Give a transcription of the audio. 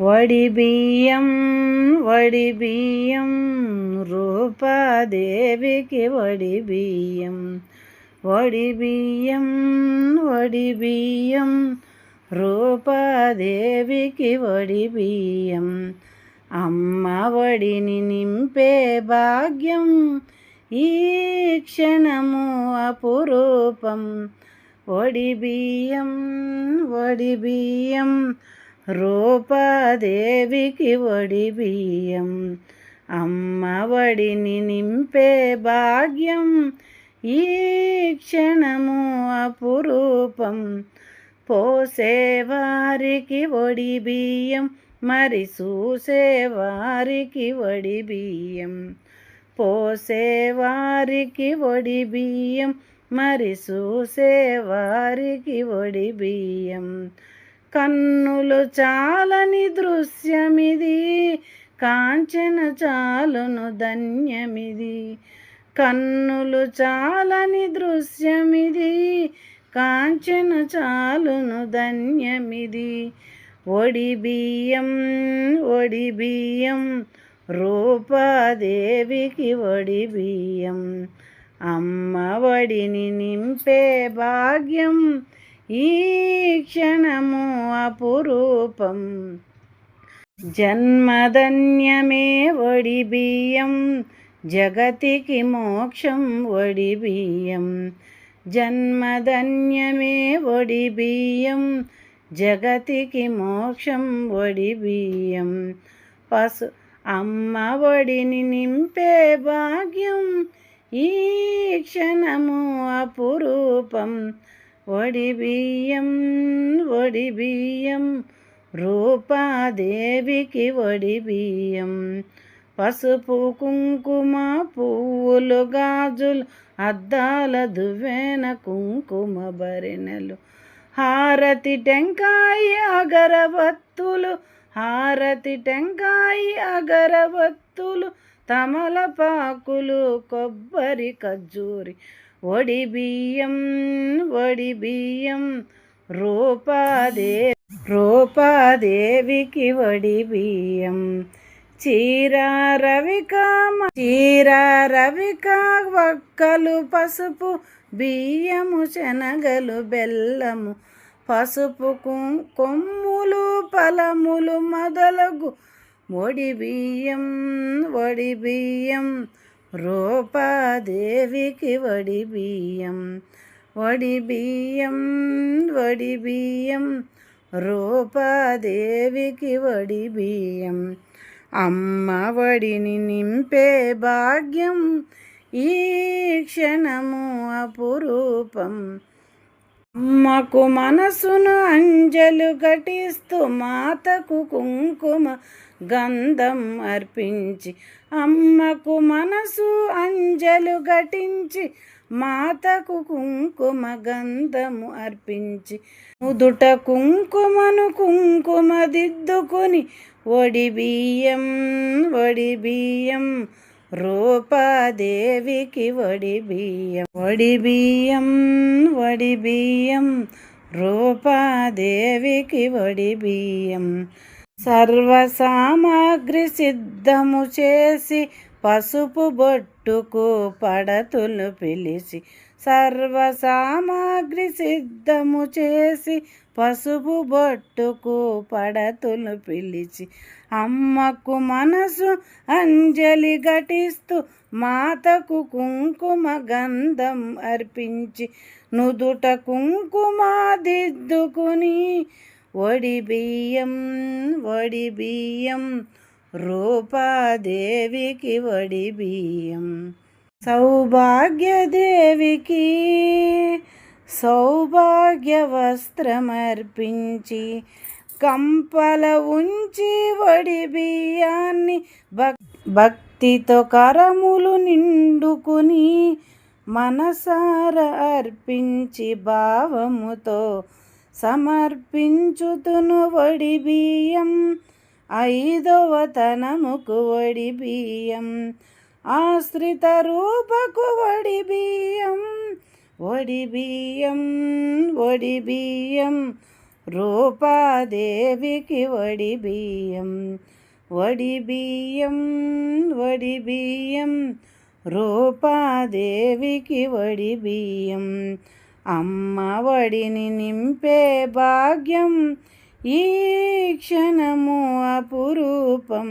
వడిబియ్యం వడిబియ్యం రూపాదేవికి వడిబియ్యం వడిబియ్యం వడిబియ్యం రూపాదేవికి వడిబియ్యం అమ్మ వడిని నింపే భాగ్యం ఈ క్షణము అపురూపం. వడిబియ్యం వడిబియ్యం రూపాదేవికి వడి బియ్యం అమ్మ వడిని నింపే భాగ్యం ఈ క్షణము అపురూపం. పోసేవారికి వడి బియ్యం మరి చూసేవారికి వడి బియ్యం. పోసేవారికి వడి బియ్యం మరి చూసేవారికి వడి బియ్యం. కన్నులు చాలని దృశ్యమిది కాంచన చాలును ధన్యమిది. కన్నులు చాలని దృశ్యమిది కాంచన చాలును ధన్యమిది. ఒడి బియ్యం ఒడి బియ్యం రూపాదేవికి ఒడి బియ్యం. అమ్మ ఒడిని నింపే భాగ్యం ఈ క్షణము అపురూపం. జన్మధన్యమే వడిబియ్యం జగతికి మోక్షం వడిబియ్యం జన్మధన్యమే వడిబియ్యం జగతికి మోక్షం వడి పశు అమ్మ ఒడిని నింపే భాగ్యం ఈ క్షణము అపురూపం. ఒడి బియ్యం వడి బియ్యం రూపాదేవికి వడి బియ్యం. పసుపు కుంకుమ పువ్వులు గాజులు అద్దాల దువ్వెన కుంకుమ భరిణెలు హారతి టెంకాయ అగరవత్తులు హారతి టెంకాయ అగరవత్తులు తమలపాకులు కొబ్బరి ఖజ్జూరి ఒడి బియ్యం ఒడి బియ్యం రూపాదే రూపాదేవికి ఒడి బియ్యం. చీర రవిక చీర రవిక వక్కలు పసుపు బియ్యము శనగలు బెల్లము పసుపు కొమ్ములు ఫలములు మొదలగు. ఒడి బియ్యం ఒడి బియ్యం రూపాదేవికి వడి బియ్యం వడి బియ్యం వడి బియ్యం రూపాదేవికి వడి బియ్యం అమ్మ వడిని నింపే భాగ్యం ఈ క్షణము అపురూపం. అమ్మకు మనసును అంజలు ఘటిస్తూ మాతకు కుంకుమ గంధం అర్పించి అమ్మకు మనసు అంజలు ఘటించి మాతకు కుంకుమ గంధము అర్పించి ముదుట కుంకుమను కుంకుమ దిద్దుకొని వడి బియ్యం వడి బియ్యం రూపాదేవికి వడి బియ్యం వడి బియ్యం వడి బియ్యం రూపాదేవికి వడి బియ్యం సర్వ సామాగ్రి సిద్ధము చేసి పసుపు బొట్టుకు పడతులు పిలిచి సర్వ సామాగ్రి సిద్ధము చేసి పసుపు బొట్టుకు పడతులు పిలిచి అమ్మకు మనసు అంజలి ఘటిస్తూ మాతకు కుంకుమ గంధం అర్పించి నుదుట కుంకుమాదిద్దుకుని దిద్దుకుని వడి బియ్యం వడి బియ్యం రూపాదేవికి వడి బియ్యం. సౌభాగ్యదేవికి సౌభాగ్య వస్త్రమర్పించి కంపల ఉంచి వడి బియ్యాన్ని భక్ భక్తితో కరములు నిండుకుని మనసార అర్పించి భావముతో సమర్పించుతును వడి బియ్యం. ఐదవ తనముకు వడి బియ్యం. ఆశ్రిత రూపకు వడి బియ్యం వడి బియ్యం వడి బియ్యం రూపాదేవికి వడి బియ్యం వడి బియ్యం వడి బియ్యం రూపాదేవికి వడి బియ్యం అమ్మ వడిని నింపే భాగ్యం ఈ క్షణము అపురూపం.